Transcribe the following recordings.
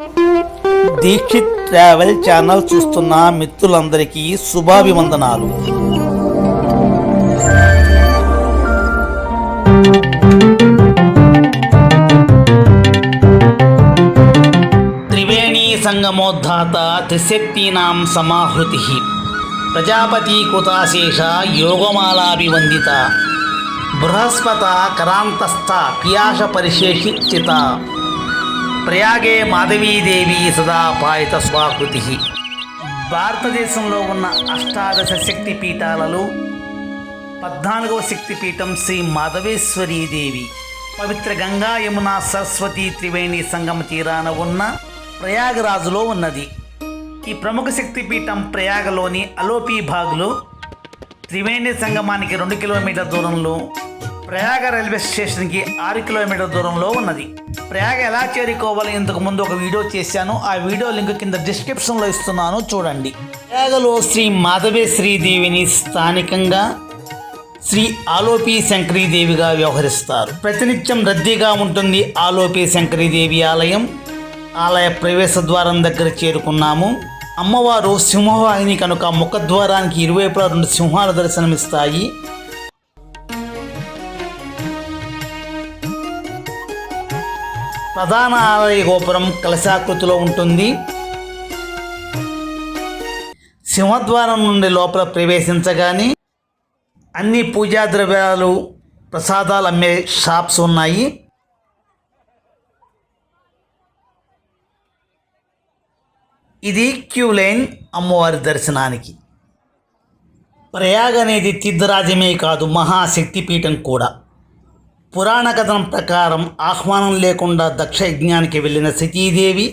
Dixit travel channel చూస్తున్న మిత్రులందరికీ శుభాభివందనాలు. త్రివేణీ సంగమోద్ధాత త్రిశక్తీనాం సమాహృతి. ప్రజాపతి కృతాశేష యోగమాలాభివందిత. బృహస్పత కరాంతస్థ పియాష పరిశేషిత ప్రయాగే మాధవీదేవి సదా పాయిత స్వాకృతి. భారతదేశంలో ఉన్న అష్టాదశ శక్తి పీఠాలలో పద్నాలుగవ శక్తిపీఠం శ్రీ మాధవేశ్వరీదేవి పవిత్ర గంగా యమున సరస్వతి త్రివేణి సంగమ తీరాన ఉన్న ప్రయాగరాజులో ఉన్నది. ఈ ప్రముఖ శక్తిపీఠం ప్రయాగలోని అలోపీ భాగ్లో త్రివేణి సంగమానికి రెండు కిలోమీటర్ల దూరంలో ప్రయాగ రైల్వే స్టేషన్కి ఆరు కిలోమీటర్ల దూరంలో ఉన్నది. ప్రయాగ ఎలా చేరుకోవాలి? ఇంతకు ముందు ఒక వీడియో చేశాను. ఆ వీడియో లింక్ కింద డిస్క్రిప్షన్లో ఇస్తున్నాను. చూడండి. ప్రయాగలో శ్రీ మాధవే శ్రీదేవిని స్థానికంగా శ్రీ ఆలోపి శంకరీదేవిగా వ్యవహరిస్తారు. ప్రతినిత్యం రద్దీగా ఉంటుంది ఆలోపి శంకరీదేవి ఆలయం. ఆలయ ప్రవేశ ద్వారం దగ్గర చేరుకున్నాము. అమ్మవారు సింహవాహిని కనుక ముఖద్వారానికి ఇరువైపులా రెండు సింహాలు దర్శనమిస్తాయి. ప్రధాన ఆలయ గోపురం కలశాకృతిలో ఉంటుంది. సింహద్వారం నుండి లోపల ప్రవేశించగానే అన్ని పూజా ద్రవ్యాలు ప్రసాదాలు అమ్మే షాప్స్ ఉన్నాయి. ఇది క్యూ లైన్ అమ్మవారి దర్శనానికి. ప్రయాగ అనేది తీర్థరాజ్యమే కాదు మహాశక్తిపీఠం కూడా. పురాణ కథనం ప్రకారం ఆహ్వానం లేకుండా దక్ష యజ్ఞానికి వెళ్ళిన సతీదేవి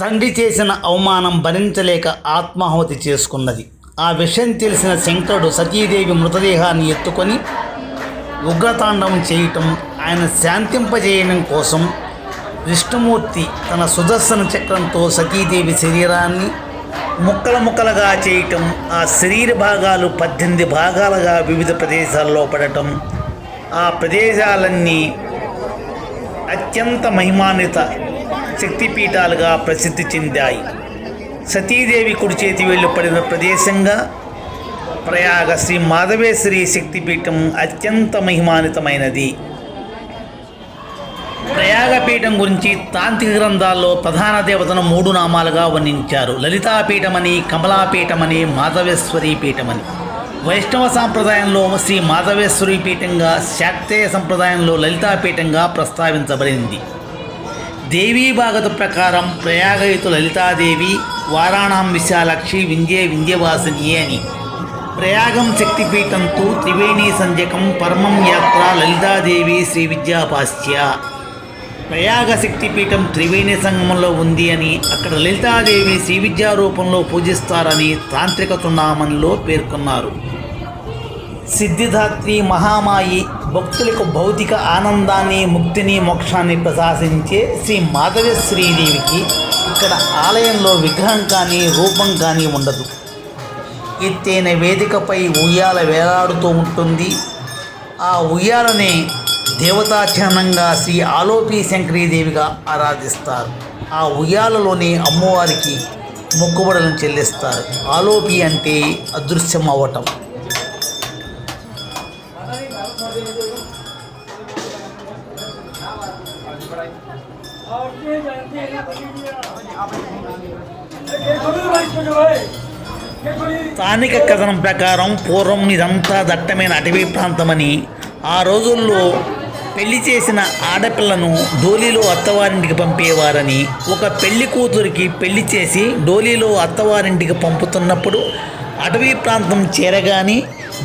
తండ్రి చేసిన అవమానం భరించలేక ఆత్మాహుతి చేసుకున్నది. ఆ విషయం తెలిసిన శంకరుడు సతీదేవి మృతదేహాన్ని ఎత్తుకొని ఉగ్రతాండవం చేయటం ఆయన శాంతింపజేయడం కోసం విష్ణుమూర్తి తన సుదర్శన చక్రంతో సతీదేవి శరీరాన్ని ముక్కల ముక్కలుగా చేయటం ఆ శరీర భాగాలు పద్దెనిమిది భాగాలుగా వివిధ ప్రదేశాల్లో పడటం ఆ ప్రదేశాలన్నీ అత్యంత మహిమాన్విత శక్తిపీఠాలుగా ప్రసిద్ధి చెందాయి. సతీదేవి కుడి చేతి వేళ్ళు పడిన ప్రదేశంగా ప్రయాగ శ్రీ మాధవేశ్వరి శక్తిపీఠం అత్యంత మహిమాన్వితమైనది. ప్రయాగపీఠం గురించి తాంత్రిక గ్రంథాల్లో ప్రధాన దేవతను మూడు నామాలుగా వర్ణించారు. లలితాపీఠమని కమలాపీఠమని మాధవేశ్వరి పీఠమని వైష్ణవ సాంప్రదాయంలో శ్రీ మాధవేశ్వరి పీఠంగా శాక్తేయ సంప్రదాయంలో లలితాపీఠంగా ప్రస్తావించబడింది. దేవీ భాగత ప్రకారం ప్రయాగయుతు లలితాదేవి వారాణాం విశాలక్షి వింధ్యే వింధ్యవాసిని అని. ప్రయాగం శక్తిపీఠంతో త్రివేణి సంజకం పరమం యాత్ర లలితాదేవి శ్రీ విద్యాపాస్య ప్రయాగ శక్తిపీఠం త్రివేణి సంగమంలో ఉంది అని అక్కడ లలితాదేవి శ్రీ విద్యారూపంలో పూజిస్తారని తాంత్రిక చున్నామంలో పేర్కొన్నారు. సిద్ధిదాత్రి మహామాయి భక్తులకు భౌతిక ఆనందాన్ని ముక్తిని మోక్షాన్ని ప్రశాసించే శ్రీ మాధవేశ్వరీదేవికి ఇక్కడ ఆలయంలో విగ్రహం కానీ రూపం కానీ ఉండదు. ఎత్తైన వేదికపై ఉయ్యాల వేలాడుతూ ఉంటుంది. ఆ ఉయ్యాలనే దేవతాచరణంగా శ్రీ ఆలోపి శంకరీదేవిగా ఆరాధిస్తారు. ఆ ఉయ్యాలలోని అమ్మవారికి మొక్కుబడులను చెల్లిస్తారు. ఆలోపి అంటే అదృశ్యం అవ్వటం స్థానిక కథనం ప్రకారం పూర్వం ఇదంతా దట్టమైన అటవీ ప్రాంతమని ఆ రోజుల్లో పెళ్ళి చేసిన ఆడపిల్లను డోలీలో అత్తవారింటికి పంపేవారని ఒక పెళ్ళి కూతురికి పెళ్ళి చేసి డోలీలో అత్తవారింటికి పంపుతున్నప్పుడు అటవీ ప్రాంతం చేరగానే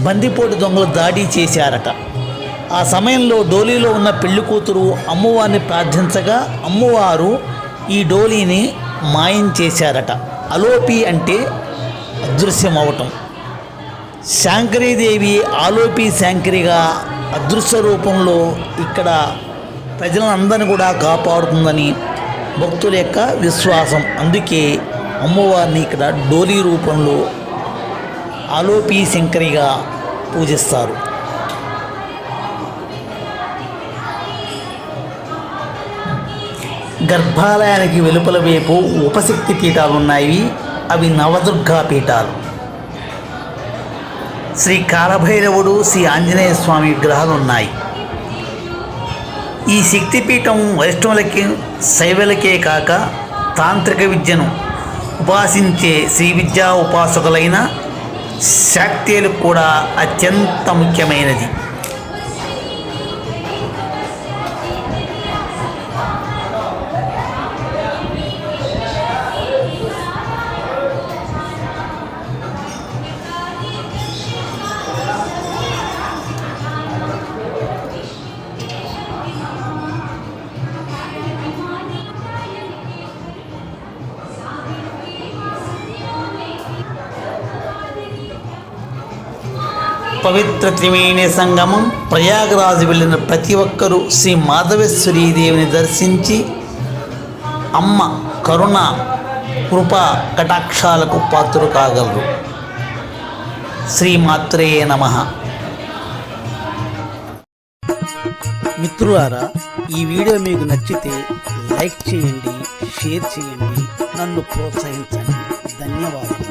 బందిపోటు దొంగలు దాడి చేశారట. ఆ సమయంలో డోలీలో ఉన్న పెళ్ళి కూతురు అమ్మవారిని ప్రార్థించగా అమ్మవారు ఈ డోలీని మాయం చేశారట. అలోపి అంటే అదృశ్యం అవటం శాంకరీదేవి ఆలోపి శాంకరిగా అదృశ్య రూపంలో ఇక్కడ ప్రజలందరినీ కూడా కాపాడుతుందని భక్తుల యొక్క విశ్వాసం. అందుకే అమ్మవారిని ఇక్కడ డోలీ రూపంలో ఆలోపి శంకరిగా పూజిస్తారు. గర్భాలయానికి వెలుపల వైపు ఉపశక్తి పీఠాలు ఉన్నాయి. అవి నవదుర్గా పీఠాలు. శ్రీ కాలభైరవుడు శ్రీ ఆంజనేయ స్వామి విగ్రహాలు ఉన్నాయి. ఈ శక్తిపీఠం వైష్ణవులకి శైవులకే కాక తాంత్రిక విద్యను ఉపాసించే శ్రీ విద్యా ఉపాసకులైన శాక్తేలు కూడా అత్యంత ముఖ్యమైనది. పవిత్ర త్రివేణి సంగమం ప్రయాగరాజు వెళ్ళిన ప్రతి ఒక్కరూ శ్రీ మాధవేశ్వరీదేవిని దర్శించి అమ్మ కరుణ కృప కటాక్షాలకు పాత్రలు కాగలరు. శ్రీమాత్రే నమ. మిత్రులారా ఈ వీడియో మీకు నచ్చితే లైక్ చేయండి షేర్ చేయండి నన్ను ప్రోత్సహించండి. ధన్యవాదాలు